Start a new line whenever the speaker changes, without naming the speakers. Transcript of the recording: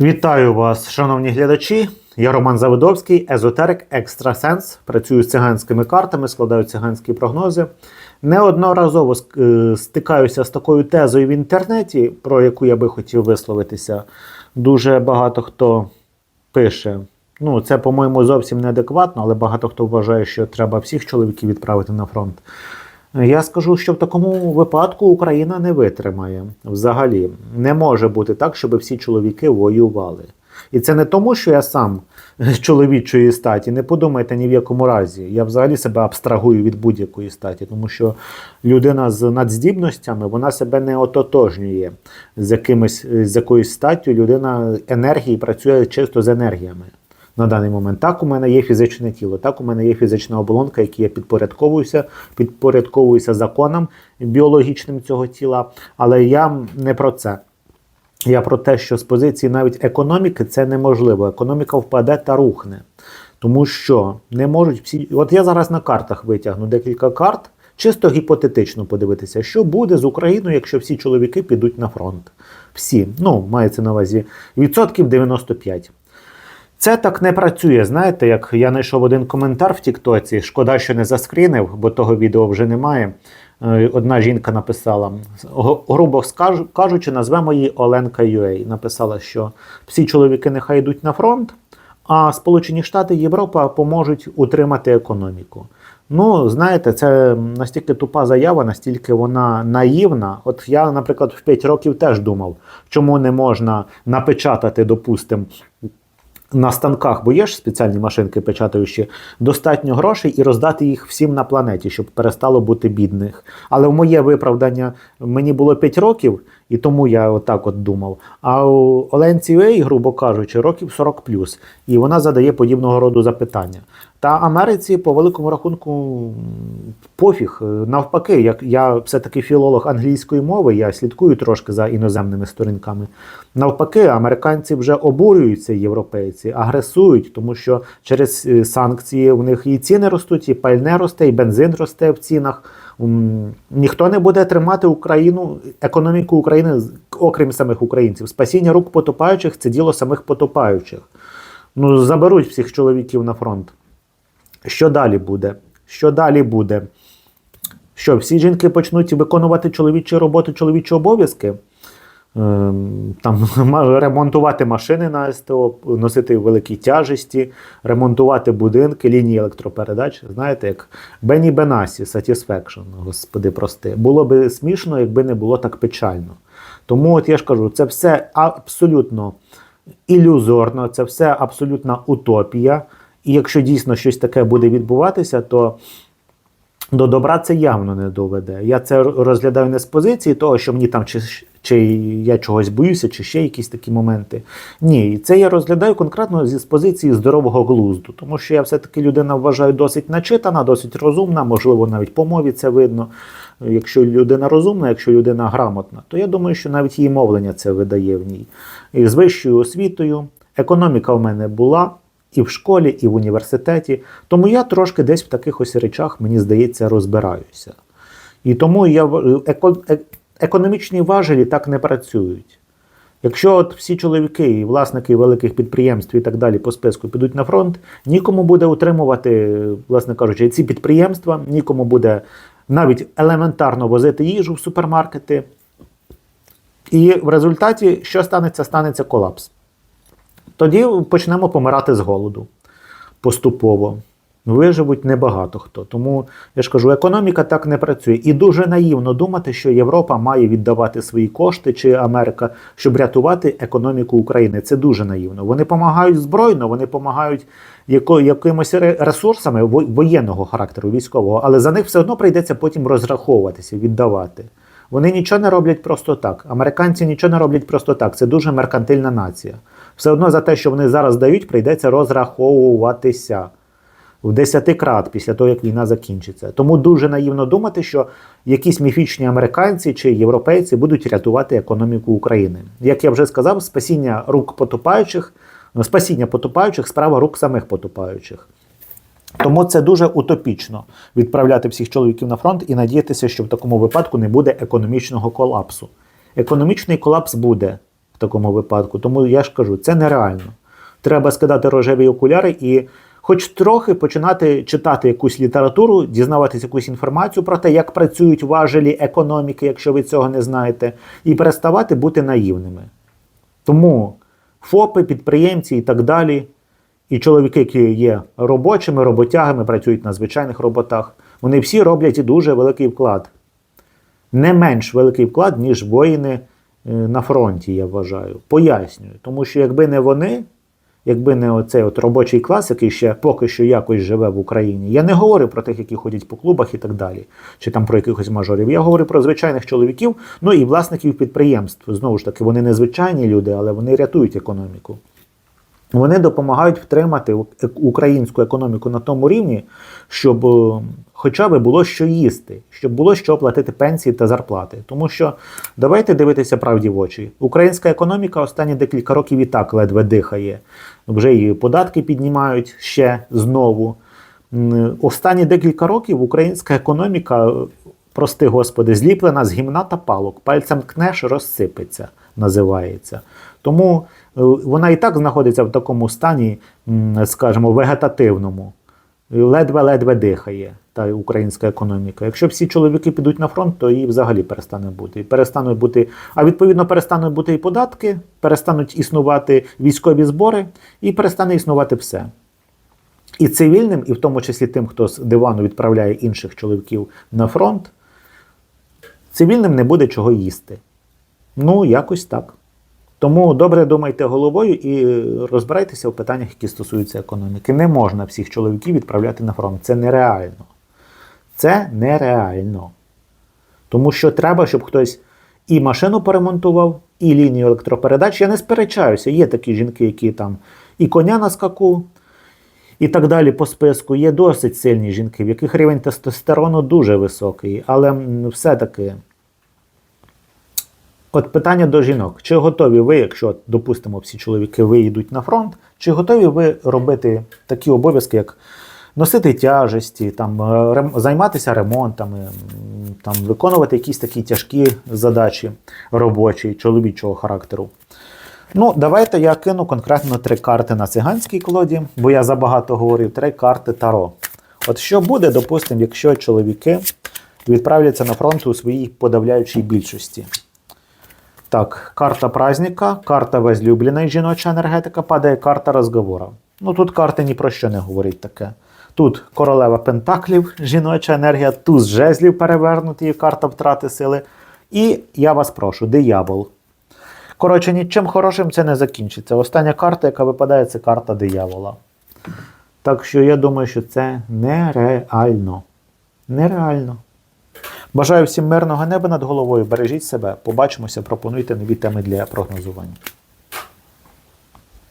Вітаю вас, шановні глядачі. Я Роман Заводовський, езотерик, екстрасенс. Працюю з циганськими картами, складаю циганські прогнози. Неодноразово е, стикаюся з такою тезою в інтернеті, про яку я би хотів висловитися. Дуже багато хто пише. Ну, це, по-моєму, зовсім неадекватно, але багато хто вважає, що треба всіх чоловіків відправити на фронт. Я скажу, що в такому випадку Україна не витримає взагалі. Не може бути так, щоб всі чоловіки воювали. І це не тому, що я сам з чоловічої статі. Не подумайте ні в якому разі. Я взагалі себе абстрагую від будь-якої статі, тому що людина з надздібностями вона себе не ототожнює з якимось з якоюсь статтю. Людина енергії працює чисто з енергіями на даний момент. Так, у мене є фізичне тіло, так, у мене є фізична оболонка, якій я підпорядковуюся, підпорядковуюся законам біологічним цього тіла. Але я не про це. Я про те, що з позиції навіть економіки це неможливо. Економіка впаде та рухне. Тому що не можуть всі. От я зараз на картах витягну декілька карт, чисто гіпотетично подивитися, що буде з Україною, якщо всі чоловіки підуть на фронт. Всі. Ну, мається на увазі відсотків 95. Це так не працює. Знаєте, як я знайшов один коментар в Тіктоці. Шкода, що не заскрінив, бо того відео вже немає. Е, Одна жінка написала, грубо кажучи, назвемо її Оленка Юей. Написала, що всі чоловіки нехай йдуть на фронт, а Сполучені Штати і Європа поможуть утримати економіку. Ну, знаєте, це настільки тупа заява, настільки вона наївна. От я, наприклад, в 5 років теж думав, чому не можна напечатати, допустимо, на станках, бо є ж спеціальні машинки печатаючі, достатньо грошей і роздати їх всім на планеті, щоб перестало бути бідних. Але в моє виправдання мені було 5 років, і тому я отак от думав. А у Оленці Уей, грубо кажучи, років 40 плюс, і вона задає подібного роду запитання. Та Америці, по великому рахунку, пофіг. Навпаки, як я все-таки філолог англійської мови, я слідкую трошки за іноземними сторінками. Навпаки, американці вже обурюються, європейці, агресують, тому що через е, санкції в них і ціни ростуть, і пальне росте, і бензин росте в цінах. Ніхто не буде тримати Україну, економіку України, окрім самих українців. Спасіння рук потопаючих це діло самих потопаючих. Ну, заберуть всіх чоловіків на фронт. Що далі буде? Що далі буде? Що всі жінки почнуть виконувати чоловічі роботи, чоловічі обов'язки? Ем, Там ремонтувати машини на СТО, носити великі тяжесті, ремонтувати будинки, лінії електропередач. Знаєте, як Бені Бенасі, Satisfaction, господи, прости. Було би смішно, якби не було так печально. Тому, от я ж кажу, це все абсолютно ілюзорно, це все абсолютна утопія. І якщо дійсно щось таке буде відбуватися, то до добра це явно не доведе. Я це розглядаю не з позиції того, що мені там чи, чи я чогось боюся, чи ще якісь такі моменти. Ні, це я розглядаю конкретно з позиції здорового глузду, тому що я все-таки людина вважаю досить начитана, досить розумна, можливо, навіть по мові це видно. Якщо людина розумна, якщо людина грамотна, то я думаю, що навіть її мовлення це видає в ній. І з вищою освітою, економіка в мене була і в школі, і в університеті. Тому я трошки десь в таких ось речах, мені здається, розбираюся. І тому я еко, е- економічні важелі так не працюють. Якщо от всі чоловіки і власники великих підприємств і так далі по списку підуть на фронт, нікому буде утримувати, власне кажучи, ці підприємства, нікому буде навіть елементарно возити їжу в супермаркети. І в результаті, що станеться, станеться колапс. Тоді почнемо помирати з голоду поступово. Виживуть небагато хто. Тому я ж кажу, економіка так не працює. І дуже наївно думати, що Європа має віддавати свої кошти чи Америка, щоб рятувати економіку України. Це дуже наївно. Вони допомагають збройно, вони допомагають яко, якимось ресурсами воєнного характеру, військового, але за них все одно прийдеться потім розраховуватися, віддавати. Вони нічого не роблять просто так. Американці нічого не роблять просто так. Це дуже меркантильна нація. Все одно за те, що вони зараз дають, прийдеться розраховуватися в десятикрат після того, як війна закінчиться. Тому дуже наївно думати, що якісь міфічні американці чи європейці будуть рятувати економіку України. Як я вже сказав, спасіння рук потопаючих, ну, спасіння потопаючих справа рук самих потопаючих. Тому це дуже утопічно відправляти всіх чоловіків на фронт і надіятися, що в такому випадку не буде економічного колапсу. Економічний колапс буде в такому випадку. Тому я ж кажу, це нереально. Треба скидати рожеві окуляри і хоч трохи починати читати якусь літературу, дізнаватися якусь інформацію про те, як працюють важелі економіки, якщо ви цього не знаєте, і переставати бути наївними. Тому ФОПи, підприємці і так далі, і чоловіки, які є робочими, роботягами, працюють на звичайних роботах, вони всі роблять і дуже великий вклад. Не менш великий вклад, ніж воїни на фронті, я вважаю. Пояснюю. Тому що якби не вони, якби не оцей от робочий клас, який ще поки що якось живе в Україні, я не говорю про тих, які ходять по клубах і так далі, чи там про якихось мажорів. Я говорю про звичайних чоловіків, ну і власників підприємств. Знову ж таки, вони не звичайні люди, але вони рятують економіку. Вони допомагають втримати українську економіку на тому рівні, щоб е, хоча б було що їсти, щоб було що платити пенсії та зарплати. Тому що давайте дивитися правді в очі. Українська економіка останні декілька років і так ледве дихає. Вже і податки піднімають ще знову. Останні декілька років українська економіка, прости господи, зліплена з гімна та палок. Пальцем ткнеш, розсипеться, називається. Тому е, вона і так знаходиться в такому стані, скажімо, вегетативному. Ледве-ледве дихає та українська економіка. Якщо всі чоловіки підуть на фронт, то її взагалі перестане бути. І перестануть бути, а відповідно перестануть бути і податки, перестануть існувати військові збори, і перестане існувати все. І цивільним, і в тому числі тим, хто з дивану відправляє інших чоловіків на фронт, цивільним не буде чого їсти. Ну, якось так. Тому добре думайте головою і розбирайтеся в питаннях, які стосуються економіки. Не можна всіх чоловіків відправляти на фронт. Це нереально. Це нереально. Тому що треба, щоб хтось і машину поремонтував, і лінію електропередач. Я не сперечаюся. Є такі жінки, які там і коня на скаку, і так далі по списку. Є досить сильні жінки, в яких рівень тестостерону дуже високий. Але все-таки. От питання до жінок: чи готові ви, якщо, допустимо, всі чоловіки виїдуть на фронт, чи готові ви робити такі обов'язки, як носити тяжесті, там, е, рем- займатися ремонтами, там, виконувати якісь такі тяжкі задачі робочі, чоловічого характеру? Ну, давайте я кину конкретно три карти на циганській колоді, бо я забагато говорив, три карти Таро. От що буде, допустимо, якщо чоловіки відправляться на фронт у своїй подавляючій більшості? Так, карта праздника, карта возлюбленої жіноча енергетика, падає карта розговора. Ну тут карти ні про що не говорять таке. Тут королева пентаклів, жіноча енергія, туз жезлів перевернутий, карта втрати сили. І я вас прошу, диявол. Коротше, нічим хорошим це не закінчиться. Остання карта, яка випадає, це карта диявола. Так що я думаю, що це нереально. Нереально. Бажаю всім мирного неба над головою. Бережіть себе. Побачимося, пропонуйте нові теми для прогнозування.